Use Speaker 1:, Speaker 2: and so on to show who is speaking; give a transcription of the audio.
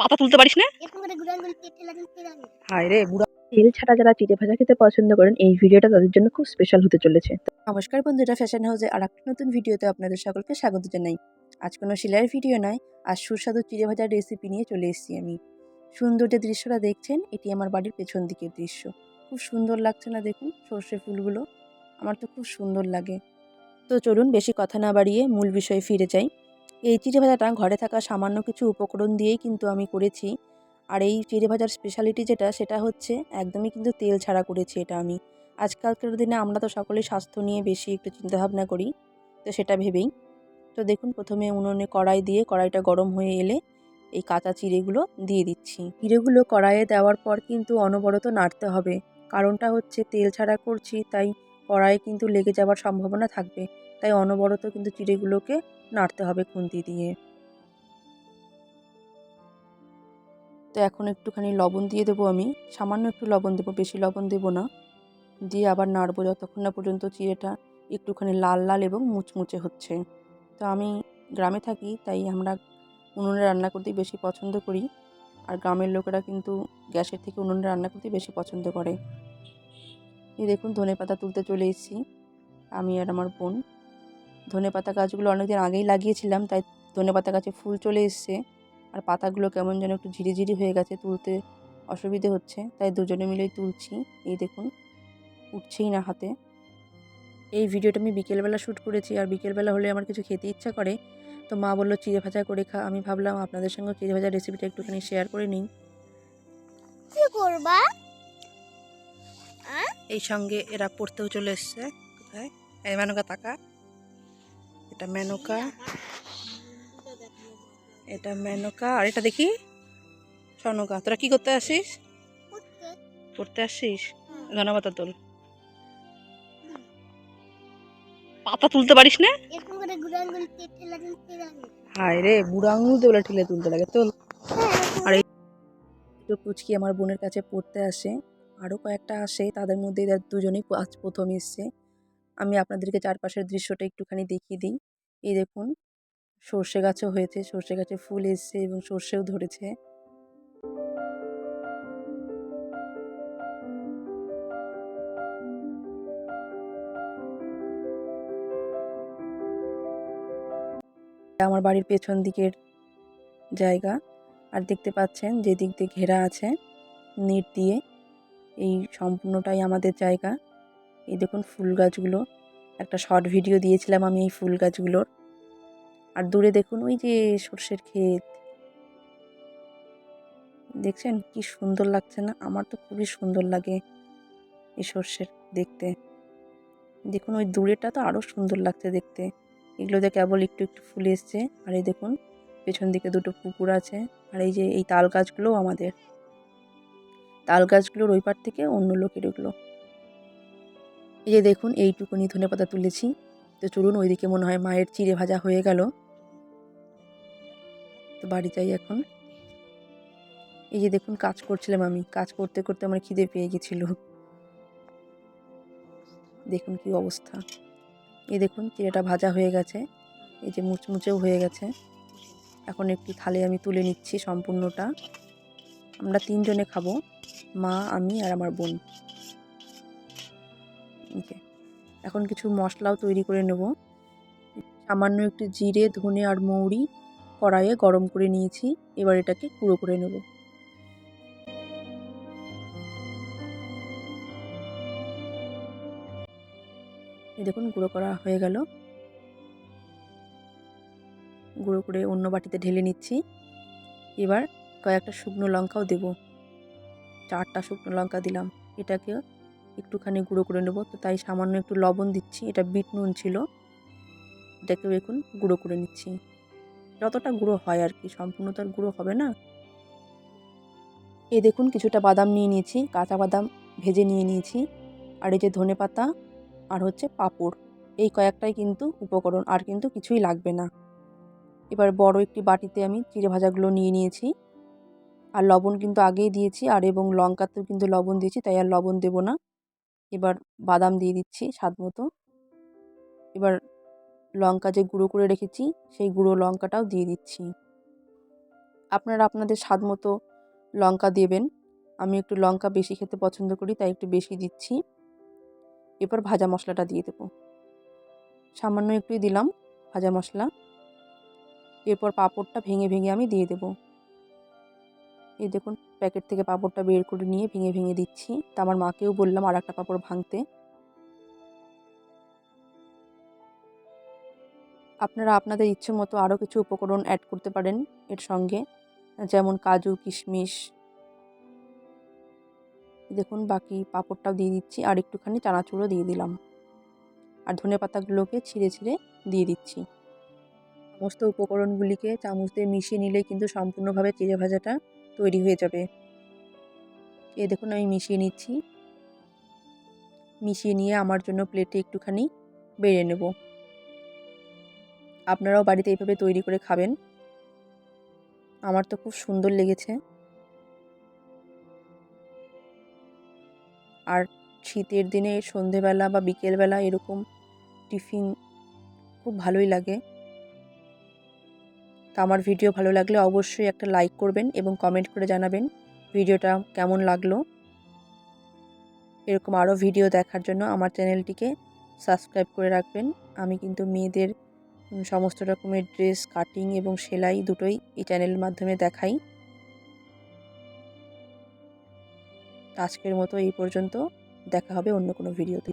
Speaker 1: পাতা তুলতে পারিস না? হায় রে বুড়া। তেল ছাড়া যারা চিড়ে ভাজা খেতে পছন্দ করেন এই ভিডিওটা তাদের জন্য খুব স্পেশাল হতে চলেছে। নমস্কার বন্ধুরা ফ্যাশন হাউসে আর একটা নতুন ভিডিওতে আপনাদের সকলকে স্বাগত জানাই। আজ কোনো সেলাইয়ের ভিডিও নয় আজ সুস্বাদু চিড়ে ভাজার রেসিপি নিয়ে চলে এসেছি আমি। সুন্দর যে দৃশ্যটা দেখছেন এটি আমার বাড়ির পেছন দিকের দৃশ্য। খুব সুন্দর লাগছে না দেখুন সর্ষে ফুলগুলো। আমার তো খুব সুন্দর লাগে। তো চলুন বেশি কথা না বাড়িয়ে মূল বিষয়ে ফিরে যাই। এই চিড়ে ভাজাটা ঘরে থাকা সামান্য কিছু উপকরণ দিয়েই কিন্তু আমি করেছি। আর এই চিড়ে ভাজার স্পেশালিটি যেটা, সেটা হচ্ছে একদমই কিন্তু তেল ছাড়া করেছি এটা আমি। আজকালকার দিনে আমরা তো সকলেই স্বাস্থ্য নিয়ে বেশি একটু চিন্তাভাবনা করি, তো সেটা ভেবেই। তো দেখুন, প্রথমে উনুনে কড়াই দিয়ে কড়াইটা গরম হয়ে এলে এই কাঁচা চিড়েগুলো দিয়ে দিচ্ছি। চিড়েগুলো কড়াইয়ে দেওয়ার পর কিন্তু অনবরত নাড়তে হবে। কারণটা হচ্ছে তেল ছাড়া করছি, তাই কড়াইয়ে কিন্তু লেগে যাওয়ার সম্ভাবনা থাকবে। তাই অনবরত কিন্তু চিড়েগুলোকে নাড়তে হবে খুন্তি দিয়ে। তো এখন একটুখানি লবণ দিয়ে দেবো আমি। সামান্য একটু লবণ দেবো, বেশি লবণ দেবো না। দিয়ে আবার নাড়বো যতক্ষণ না পর্যন্ত চিড়েটা একটুখানি লাল লাল এবং মুচমুচে হচ্ছে। তো আমি গ্রামে থাকি, তাই আমরা উনুনে রান্না করতেই বেশি পছন্দ করি। আর গ্রামের লোকেরা কিন্তু গ্যাসের থেকে উনুনে রান্না করতেই বেশি পছন্দ করে। এই দেখুন ধনে পাতা তুলতে চলে এসেছি। আমি আর আমার বোন। ধনে পাতা গাছগুলো অনেকদিন আগেই লাগিয়েছিলাম তাই ধনে পাতা গাছে ফুল চলে এসছে। আর পাতাগুলো কেমন যেন একটু ঝিরিঝিরি হয়ে গেছে তুলতে অসুবিধে হচ্ছে তাই দুজনে মিলেই তুলছি। এই দেখুন উঠছেই না হাতে। এই ভিডিওটা আমি বিকেলবেলা শ্যুট করেছি আর বিকেলবেলা হলে আমার কিছু খেতে ইচ্ছা করে তো মা বলল চিড়ে ভাজা করে খা। আমি ভাবলাম আপনাদের সঙ্গে চিড়ে ভাজার রেসিপিটা একটুখানি শেয়ার করে নিই।
Speaker 2: কি করবা?
Speaker 1: এই সঙ্গে এরা পড়তেও চলে এসছে কোথায়? এই মেনকা তাকা এটা মেনকা। এটা মেনকা, আর এটা দেখি? সনকা তোরা কি করতে আসিস? পড়তে আসিস? ধন্যবাদ তোল পাতা তুলতে পারিস না? হায় রে বুড়ো আঙুল দিয়ে বলে ঠেলে তুলতে লাগে। তোল। আর এই পুচকি আমার বোনের কাছে পড়তে আসে। আরও কয়েকটা আসে, তাদের মধ্যে দুজনেই আজ প্রথম এসছে। আমি আপনাদেরকে চারপাশের দৃশ্যটা একটুখানি দেখিয়ে দিই। এই দেখুন, সর্ষে গাছও হয়েছে, সর্ষে গাছে ফুল এসছে এবং সর্ষেও ধরেছে। আমার বাড়ির পেছন দিকের জায়গা। আর দেখতে পাচ্ছেন যে দিক দিয়ে ঘেরা আছে নেট দিয়ে। এই সম্পূর্ণটাই আমাদের জায়গা। এই দেখুন ফুল গাছগুলো। একটা শর্ট ভিডিও দিয়েছিলাম আমি এই ফুল গাছগুলোর। আর দূরে দেখুন ওই যে সর্ষের ক্ষেত। দেখছেন কি সুন্দর লাগছে না? আমার তো খুবই সুন্দর লাগে এই সর্ষের দেখতে। দেখুন ওই দূরেটা তো আরও সুন্দর লাগছে দেখতে। এগুলোতে কেবল একটু একটু ফুল এসছে। আর এই দেখুন, পেছন দিকে দুটো পুকুর আছে। আর এই যে এই তাল গাছগুলোও আমাদের। তাল গাছগুলোর ওই পার থেকে অন্য লোকের এগুলো এই যে দেখুন এইটুকুনি ধনে পাতা তুলেছি। তো চলুন ওইদিকে মনে হয় মায়ের চিড়ে ভাজা হয়ে গেল। তো বাড়ি যাই এখন। এই যে দেখুন, কাজ করছিলাম আমি। কাজ করতে করতে আমার খিদে পেয়ে গেছিল। দেখুন কি অবস্থা। এই দেখুন, চিড়েটা ভাজা হয়ে গেছে। এই যে মুচমুচেও হয়ে গেছে। এখন একটি থালে আমি তুলে নিচ্ছি সম্পূর্ণটা। আমরা তিনজনে খাব, মা, আমি আর আমার বোন। এখন কিছু মশলাও তৈরি করে নেব। সামান্য একটু জিরে, ধনে আর মৌরি কড়াইয়ে গরম করে নিয়েছি। এবার এটাকে গুঁড়ো করে নেব। এই দেখুন, গুঁড়ো করা হয়ে গেল। গুঁড়ো করে অন্য বাটিতে ঢেলে নিচ্ছি। এবার কয়েকটা শুকনো লঙ্কাও দেব। চারটা শুকনো লঙ্কা দিলাম। এটাকে একটুখানি গুঁড়ো করে নেব। তো তাই সামান্য একটু লবণ দিচ্ছি। এটা বিট নুন ছিল। এটাকেও এখন গুঁড়ো করে নিচ্ছি। যতটা গুঁড়ো হয় আর কি, সম্পূর্ণ তো আর গুঁড়ো হবে না। এই দেখুন, কিছুটা বাদাম নিয়ে নিয়েছি, কাঁচা বাদাম ভেজে নিয়ে নিয়েছি, আর এই যে ধনে পাতা, আর হচ্ছে পাঁপড়। এই কয়েকটাই কিন্তু উপকরণ, আর কিন্তু কিছুই লাগবে না। এবার বড় একটি বাটিতে আমি চিড়ে ভাজাগুলো নিয়ে নিয়েছি। আর লবণ কিন্তু আগেই দিয়েছি, আর এবং লঙ্কাতেও কিন্তু লবণ দিয়েছি, তাই আর লবণ দেব না। এবার বাদাম দিয়ে দিচ্ছি স্বাদ মতো। এবার লঙ্কা যে গুঁড়ো করে রেখেছি, সেই গুঁড়ো লঙ্কাটাও দিয়ে দিচ্ছি। আপনারা আপনাদের স্বাদ মতো লঙ্কা দেবেন। আমি একটু লঙ্কা বেশি খেতে পছন্দ করি, তাই একটু বেশি দিচ্ছি। এরপর ভাজা মশলাটা দিয়ে দেবো। সামান্য একটুই দিলাম ভাজা মশলা। এরপর পাঁপড়টা ভেঙে ভেঙে আমি দিয়ে দেবো। এই দেখুন প্যাকেট থেকে পাঁপড়টা বের করে নিয়ে ভেঙে ভেঙে দিচ্ছি। তা আমার মাকেও বললাম আর একটা পাঁপড় ভাঙতে। আপনারা আপনাদের ইচ্ছে মতো আরও কিছু উপকরণ অ্যাড করতে পারেন এর সঙ্গে। যেমন কাজু, কিশমিশ। দেখুন, বাকি পাঁপড়টাও দিয়ে দিচ্ছি আর একটুখানি চানাচুরও দিয়ে দিলাম। আর ধনে পাতাগুলোকে ছিঁড়ে ছিঁড়ে দিয়ে দিচ্ছি। সমস্ত উপকরণগুলিকে চামচ দিয়ে মিশিয়ে নিলে কিন্তু সম্পূর্ণভাবে চিড়ে ভাজাটা তৈরি হয়ে যাবে। এ দেখুন, আমি মিশিয়ে নিচ্ছি। মিশিয়ে নিয়ে আমার জন্য প্লেটে একটুখানি বেড়ে নেব। আপনারাও বাড়িতে এইভাবে তৈরি করে খাবেন। আমার তো খুব সুন্দর লেগেছে। আর শীতের দিনে সন্ধেবেলা বা বিকেলবেলা এরকম টিফিন খুব ভালোই লাগে। তো আমার ভিডিও ভালো লাগলে অবশ্যই একটা লাইক করবেন এবং কমেন্ট করে জানাবেন ভিডিওটা কেমন লাগল। এরকম আরও ভিডিও দেখার জন্য আমার চ্যানেলটিকে সাবস্ক্রাইব করে রাখবেন। আমি কিন্তু মেয়েদের সমস্ত রকমের ড্রেস কাটিং এবং সেলাই দুটোই এই চ্যানেলের মাধ্যমে দেখাই। আজকের মতো এই পর্যন্ত। দেখা হবে অন্য কোনো ভিডিওতে